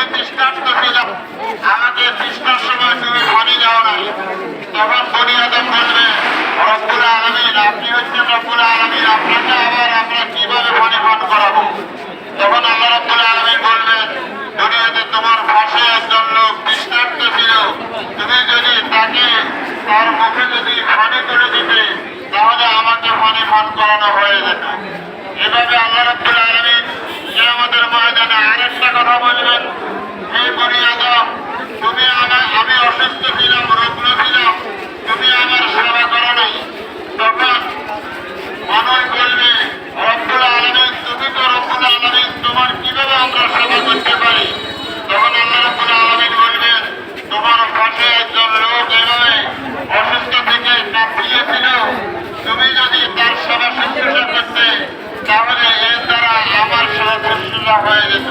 আমি তৃষ্ণার্ত ছিলাম। আমাকে তৃষ্ণার সময় তুমি পানি দাও নাই। তখন বনি আদম বলবে রব্বুল আলমিন, আপনি হচ্ছেন রব্বুল আলমিন, আপনাকে আবার আমরা কীভাবে পানি পান করাবো? তখন আল্লাহ রব্বুল আলমিন বলবেন দুনিয়াতে তোমার পাশে একজন লোক তৃষ্ণার্ত ছিল। তুমি যদি তাকে তার মুখে যদি পানি করে দিতে, তাহলে আমাকে পানি পান করানো হয়ে যেত। এভাবে আল্লাহ রব্বুল ময়দানে আরেকটা কথা বলবেন। বনি আদম, তুমি আমার আমি অসুস্থ ছিলাম, রুগ্ন ছিলাম, তুমি আমার সেবা করো নাই। তখন মানুষ বলবে, রব্বুল আলমিন, তুমি তো রব্বুল আলমিন, তোমার কীভাবে আমরা সেবা করতে পারি? তখন আল্লাহ রব্বুল আলমিন বলবেন, তোমার পাশে একজন লোক এভাবে অসুস্থ থেকে কাঁপিয়েছিল তুমি যদি তার সেবা শুশ্রূষা করতে হয়ে যেত